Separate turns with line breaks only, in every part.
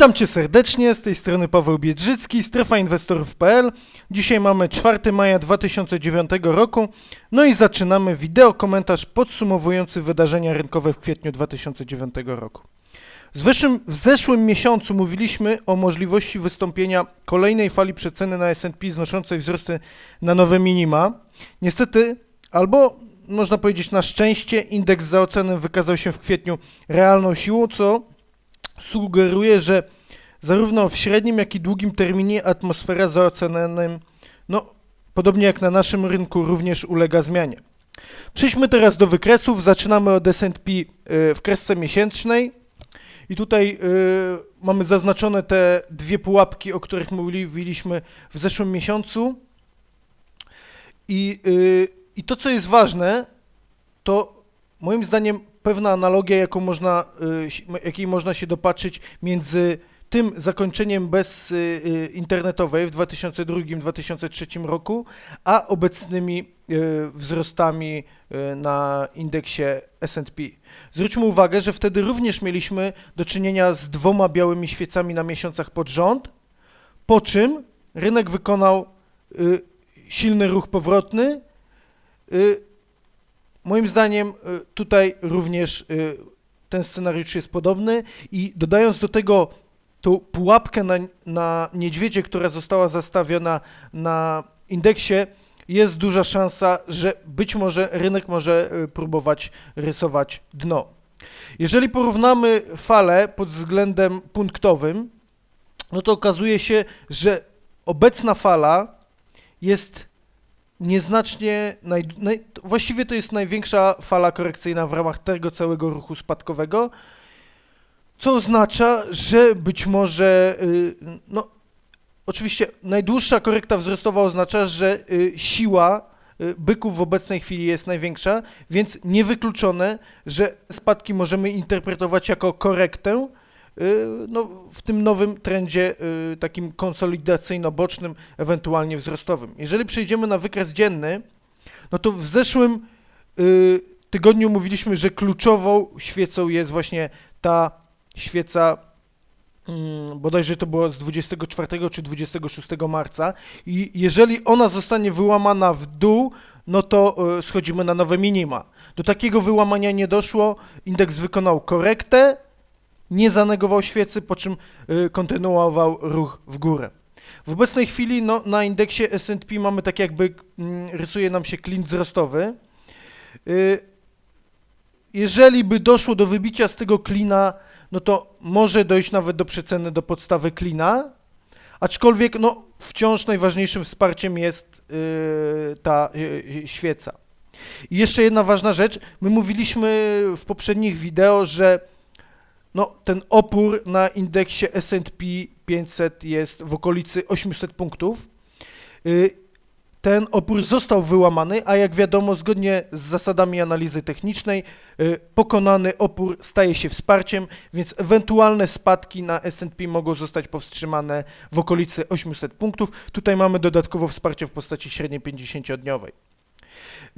Witam Cię serdecznie, z tej strony Paweł Biedrzycki, strefainwestorów.pl. Dzisiaj mamy 4 maja 2009 roku, no i zaczynamy wideo komentarz podsumowujący wydarzenia rynkowe w kwietniu 2009 roku. W zeszłym, w zeszłym miesiącu mówiliśmy o możliwości wystąpienia kolejnej fali przeceny na S&P znoszącej wzrosty na nowe minima. Niestety, albo można powiedzieć na szczęście, indeks za ocenę wykazał się w kwietniu realną siłą, co sugeruje, że zarówno w średnim, jak i długim terminie atmosfera za oceanem, no, podobnie jak na naszym rynku, również ulega zmianie. Przejdźmy teraz do wykresów. Zaczynamy od S&P y, w kresce miesięcznej. I tutaj y, mamy zaznaczone te dwie pułapki, o których mówiliśmy w zeszłym miesiącu. I, y, I to, co jest ważne, to moim zdaniem pewna analogia, jaką można, y, jakiej można się dopatrzyć między tym zakończeniem bez y, y, internetowej w 2002-2003 roku, a obecnymi wzrostami na indeksie S&P. Zwróćmy uwagę, że wtedy również mieliśmy do czynienia z dwoma białymi świecami na miesiącach pod rząd, po czym rynek wykonał silny ruch powrotny. Moim zdaniem y, tutaj również y, ten scenariusz jest podobny i dodając do tego tą pułapkę na, na niedźwiedzie, która została zastawiona na indeksie, jest duża szansa, że być może rynek może y, próbować rysować dno. Jeżeli porównamy falę pod względem punktowym, no to okazuje się, że obecna fala jest nieznacznie, naj, naj, właściwie to jest największa fala korekcyjna w ramach tego całego ruchu spadkowego, co oznacza, że być może, y, no oczywiście najdłuższa korekta wzrostowa oznacza, że y, siła y, byków w obecnej chwili jest największa, więc niewykluczone, że spadki możemy interpretować jako korektę no, w tym nowym trendzie y, takim konsolidacyjno-bocznym, ewentualnie wzrostowym. Jeżeli przejdziemy na wykres dzienny, no to w zeszłym y, tygodniu mówiliśmy, że kluczową świecą jest właśnie ta świeca, mm, bodajże to było z 24 czy 26 marca i jeżeli ona zostanie wyłamana w dół, no to y, schodzimy na nowe minima. Do takiego wyłamania nie doszło, indeks wykonał korektę, nie zanegował świecy, po czym y, kontynuował ruch w górę. W obecnej chwili no, na indeksie S&P mamy tak jakby mm, rysuje nam się klin wzrostowy. Y, jeżeli by doszło do wybicia z tego klina, no to może dojść nawet do przeceny do podstawy klina, aczkolwiek no, wciąż najważniejszym wsparciem jest y, ta świeca. I jeszcze jedna ważna rzecz, my mówiliśmy w poprzednich wideo, że no, ten opór na indeksie S&P 500 jest w okolicy 800 punktów. Y, Ten opór został wyłamany, a jak wiadomo, zgodnie z zasadami analizy technicznej, y, pokonany opór staje się wsparciem, więc ewentualne spadki na S&P mogą zostać powstrzymane w okolicy 800 punktów. Tutaj mamy dodatkowo wsparcie w postaci średniej 50-dniowej.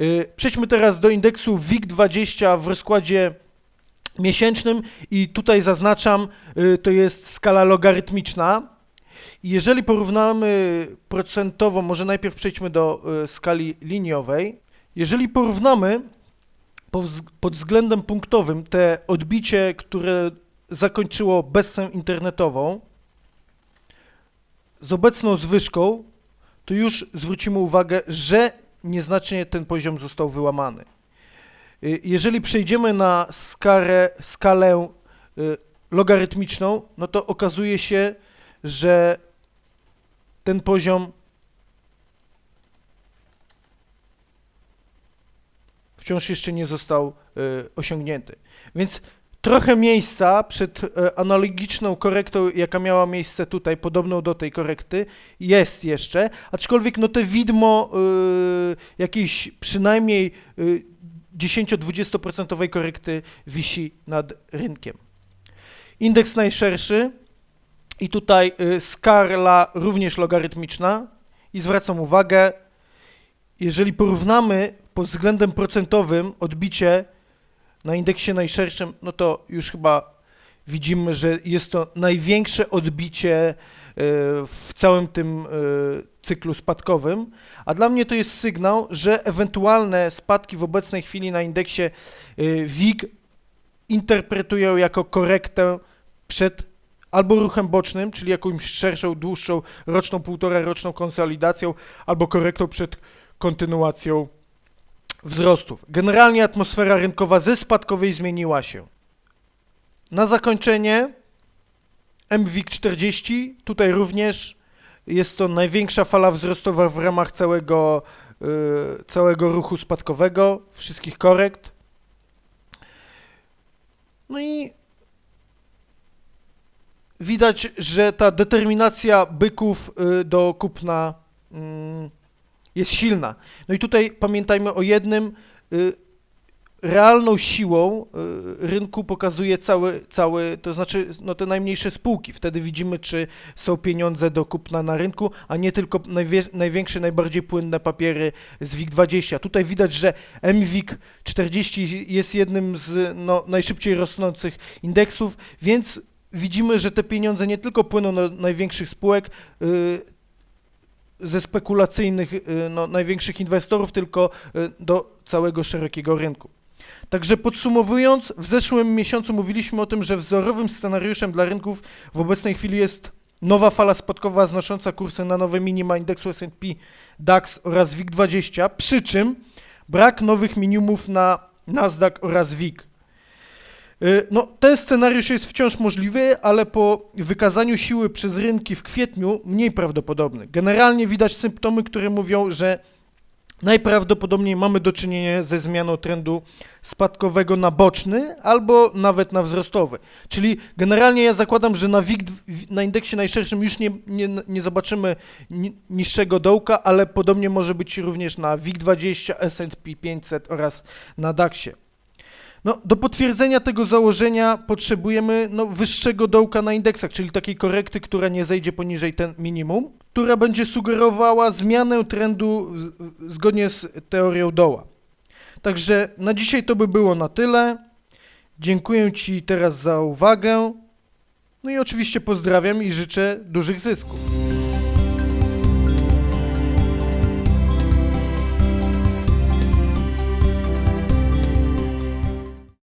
Y, Przejdźmy teraz do indeksu WIG20 w rozkładzie miesięcznym i tutaj zaznaczam, y, to jest skala logarytmiczna. Jeżeli porównamy procentowo, może najpierw przejdźmy do y, skali liniowej. Jeżeli porównamy pod względem punktowym te odbicie, które zakończyło bezsę internetową z obecną zwyżką, to już zwrócimy uwagę, że nieznacznie ten poziom został wyłamany. Y, Jeżeli przejdziemy na skalę, skalę y, logarytmiczną, no to okazuje się, że ten poziom wciąż jeszcze nie został y, osiągnięty. Więc trochę miejsca przed analogiczną korektą, jaka miała miejsce tutaj, podobną do tej korekty, jest jeszcze, aczkolwiek no te widmo jakiejś przynajmniej 10-20% korekty wisi nad rynkiem. Indeks najszerszy i tutaj y, skala również logarytmiczna i zwracam uwagę, jeżeli porównamy pod względem procentowym odbicie na indeksie najszerszym, no to już chyba widzimy, że jest to największe odbicie e, w całym tym e, cyklu spadkowym, a dla mnie to jest sygnał, że ewentualne spadki w obecnej chwili na indeksie e, WIG interpretują jako korektę przed albo ruchem bocznym, czyli jakąś szerszą, dłuższą, roczną, półtora roczną konsolidacją, albo korektą przed kontynuacją wzrostów. Generalnie atmosfera rynkowa ze spadkowej zmieniła się. Na zakończenie MWIG 40, tutaj również jest to największa fala wzrostowa w ramach całego, y, całego ruchu spadkowego, wszystkich korekt. No i widać, że ta determinacja byków y, do kupna mm, jest silna. No i tutaj pamiętajmy o jednym. y, Realną siłą y, rynku pokazuje cały, cały, to znaczy no, te najmniejsze spółki. Wtedy widzimy, czy są pieniądze do kupna na rynku, a nie tylko najwie, największe, najbardziej płynne papiery z WIG20. Tutaj widać, że MWIG 40 jest jednym z no, najszybciej rosnących indeksów, więc widzimy, że te pieniądze nie tylko płyną do największych spółek, y, ze spekulacyjnych, y, no, największych inwestorów, tylko do całego szerokiego rynku. Także podsumowując, w zeszłym miesiącu mówiliśmy o tym, że wzorowym scenariuszem dla rynków w obecnej chwili jest nowa fala spadkowa znosząca kursy na nowe minima indeksu S&P, DAX oraz WIG20, przy czym brak nowych minimumów na Nasdaq oraz WIG. Y, No, ten scenariusz jest wciąż możliwy, ale po wykazaniu siły przez rynki w kwietniu mniej prawdopodobny. Generalnie widać symptomy, które mówią, że najprawdopodobniej mamy do czynienia ze zmianą trendu spadkowego na boczny albo nawet na wzrostowy. Czyli generalnie ja zakładam, że na WIG, na indeksie najszerszym już nie, nie, nie zobaczymy ni, niższego dołka, ale podobnie może być również na WIG20, S&P 500 oraz na DAXie. No, do potwierdzenia tego założenia potrzebujemy no, wyższego dołka na indeksach, czyli takiej korekty, która nie zejdzie poniżej ten minimum, która będzie sugerowała zmianę trendu zgodnie z teorią doła. Także na dzisiaj to by było na tyle. Dziękuję Ci teraz za uwagę. No i oczywiście pozdrawiam i życzę dużych zysków.